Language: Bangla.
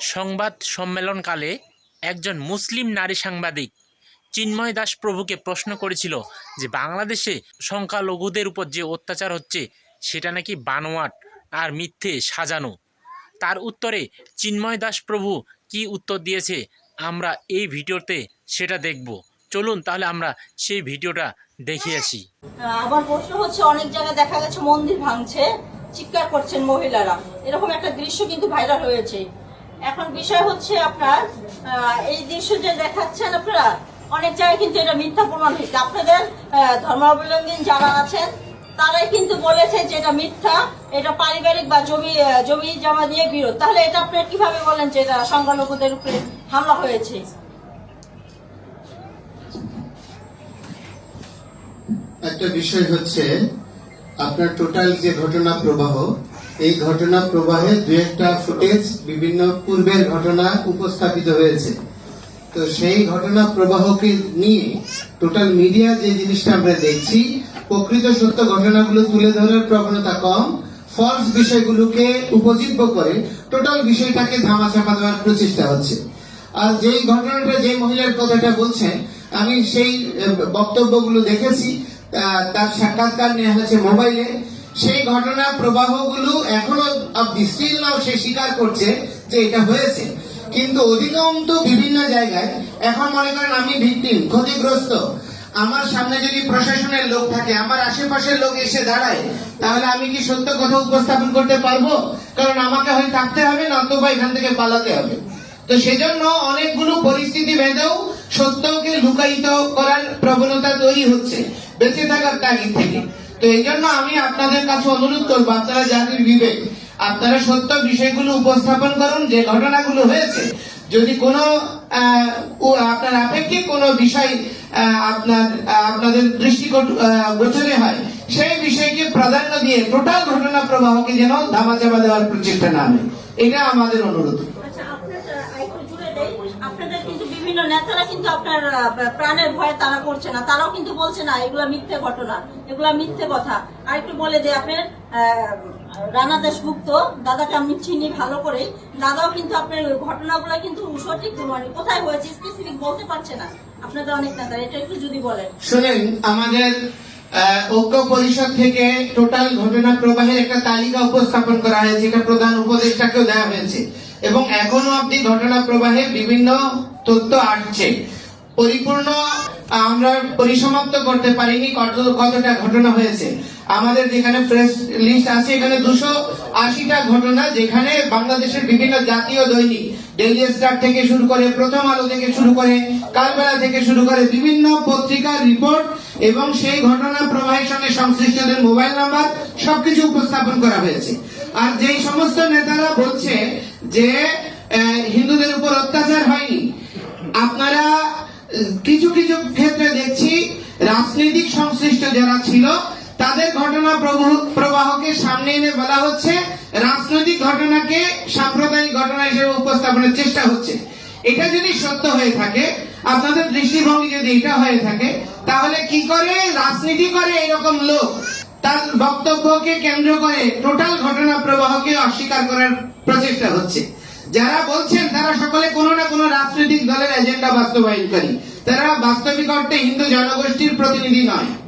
সংবাদ সম্মেলনকালে একজন মুসলিম নারী সাংবাদিক চিন্ময় দাস প্রভুকে প্রশ্ন করেছিল যে বাংলাদেশে সংখ্যালঘুদের উপর যে অত্যাচার হচ্ছে, সেটা নাকি বানোয়াট আর মিথ্যে সাজানো? তার উত্তরে, চিন্ময় দাস প্রভু কি উত্তর দিয়েছে? আমরা এই ভিডিওতে সেটা দেখব। চলুন তাহলে আমরা সেই ভিডিওটা দেখে আসি। আবার প্রশ্ন হচ্ছে, অনেক জায়গায় দেখা গেছে মন্দির ভাঙছে, চিৎকার করছেন মহিলারা। এরকম একটা দৃশ্য কিন্তু ভাইরাল হয়েছে। এখন বিষয় হচ্ছে আপনার এই দৃশ্য যে দেখাচ্ছেন আপনারা, অনেক জায়গায় কিন্তু এটা মিথ্যা প্রমাণ হয়েছে। আপনাদের ধর্মাবলম্বী যারা আছেন, তারাই কিন্তু বলেছে যে এটা মিথ্যা, এটা পারিবারিক বা জমি জমি জমা নিয়ে বিরোধ। তাহলে এটা আপনার কীভাবে বলেন যে এটা সংখ্যালঘুদের উপরে হামলা হয়েছে? একটা বিষয় হচ্ছে, আপনার টোটাল যে ঘটনা প্রবাহ এই ঘটনা প্রবাহে দু একটা ফুটেজ বিভিন্ন পূর্বের ঘটনা উপস্থাপিত হয়েছে। তো সেই ঘটনা প্রবাহকে নিয়ে টোটাল মিডিয়া যে জিনিসটা আমরা দেখছি, প্রকৃত সত্য ঘটনাগুলো তুলে ধরার প্রবণতা কম ফলস বিষয়গুলোকে উপজীব্য করে টোটাল বিষয়টাকে ধামাচাপা দেওয়ার প্রচেষ্টা হচ্ছে। আর যেই ঘটনাটা যে মহিলার কথাটা বলছেন, আমি সেই বক্তব্যগুলো দেখেছি তার সাক্ষাৎকার নেওয়া হয়েছে মোবাইলে। সেই ঘটনা প্রবাহগুলো এখনও অব্দি স্টিল সে স্বীকার করছে যে এটা হয়েছে। কিন্তু অধিকাংশ বিভিন্ন জায়গায়, এখন মনে করেন আমি ভিকটিম, ক্ষতিগ্রস্ত। আমার সামনে যদি প্রশাসনের লোক থাকে, আমার আশেপাশের লোক এসে দাঁড়ায়, তাহলে আমি কি সত্য কথা উপস্থাপন করতে পারব? কারণ আমাকে হয় থাকতে হবে না নতুবা এখান থেকে পালাতে হবে। তো সেজন্য অনেকগুলো পরিস্থিতি ভেদেও সত্যকে লুকায়িত করার প্রবণতা তৈরি হচ্ছে, বেঁচে থাকার তাগিদ থেকে। তো এই জন্য আমি আপনাদের কাছে অনুরোধ করব, আপনারা জাতির বিবেক, আপনারা সত্য বিষয়গুলো উপস্থাপন করুন, যে ঘটনাগুলো হয়েছে। যদি কোনো আপনার আপেক্ষিক কোনো বিষয় আপনার আপনাদের দৃষ্টি গোচরে হয়, সেই বিষয়কে প্রাধান্য দিয়ে টোটাল ঘটনা প্রবাহকে যেন ধামাচাপা দেওয়ার প্রচেষ্টা না হয় এটা আমাদের অনুরোধ আচ্ছা আপনার আহ, আরেকটু জুড়ে দেই আপনাদের কিন্তু বিভিন্ন নেতারা কিন্তু আপনার প্রাণের ভয়ে তারা করছে না। তারাও কিন্তু বলছে, না, এগুলা মিথ্যে ঘটনা, এগুলা মিথ্যে কথা। আর একটু বলে যে আপনার রানা দাশগুপ্ত দাদাকে আমি চিনি ভালো করে। দাদাও কিন্তু আপনার ঘটনাগুলো কিন্তু সঠিক মানে কোথায় হয়েছে স্পেসিফিক বলতে পারছে না। আপনাদের অনেক নেতা, এটা একটু যদি বলেন। শুনেন, আমাদের ঐক্য পরিষদ থেকে টোটাল ঘটনা প্রবাহের একটা তালিকা উপস্থাপন করা হয়েছে, এটা প্রধান উপদেষ্টাকেও দেওয়া হয়েছে। এবং এখনও অব্দি ঘটনা প্রবাহে বিভিন্ন তথ্য আসছে। পরিপূর্ণ, আমরা পরিসমাপ্ত করতে পারিনি কত- কতটা ঘটনা হয়েছে। আমাদের যেখানে প্রেস লিস্ট আছে, এখানে দুশো আশিটা ঘটনা যেখানে বাংলাদেশের বিভিন্ন জাতীয় দৈনিক ডেইলি স্টার থেকে শুরু করে প্রথম আলো থেকে শুরু করে কালবেলা থেকে শুরু করে বিভিন্ন পত্রিকার রিপোর্ট এবং সেই ঘটনা প্রবাহের সঙ্গে সংশ্লিষ্টদের মোবাইল নাম্বার সবকিছু উপস্থাপন করা হয়েছে। আর যেই সমস্ত নেতারা বলছে যে হিন্দুদের উপর অত্যাচার হয়নি, আপনারা কিছু কিছু ক্ষেত্রে দেখছি রাজনৈতিক সংশ্লিষ্ট যারা ছিল, তাদের ঘটনা প্রবাহকে সামনে এনে বলা হচ্ছে, রাজনৈতিক ঘটনাকে সাম্প্রদায়িক ঘটনা হিসেবে উপস্থাপনের চেষ্টা হচ্ছে। এটা যদি সত্য হয়ে থাকে, আপনাদের দৃষ্টিভঙ্গি যদি এটা হয়ে থাকে, তাহলে কি করে, রাজনীতি করে এরকম লোক? তার বক্তব্যকে কেন্দ্র করে টোটাল ঘটনা প্রবাহকে অস্বীকার করার প্রচেষ্টা হচ্ছে। যারা বলছেন, তারা সকলে কোনো না কোনো রাজনৈতিক দলের এজেন্ডা বাস্তবায়নকারী। তারা বাস্তবিক অর্থে হিন্দু জনগোষ্ঠীর প্রতিনিধি নয়।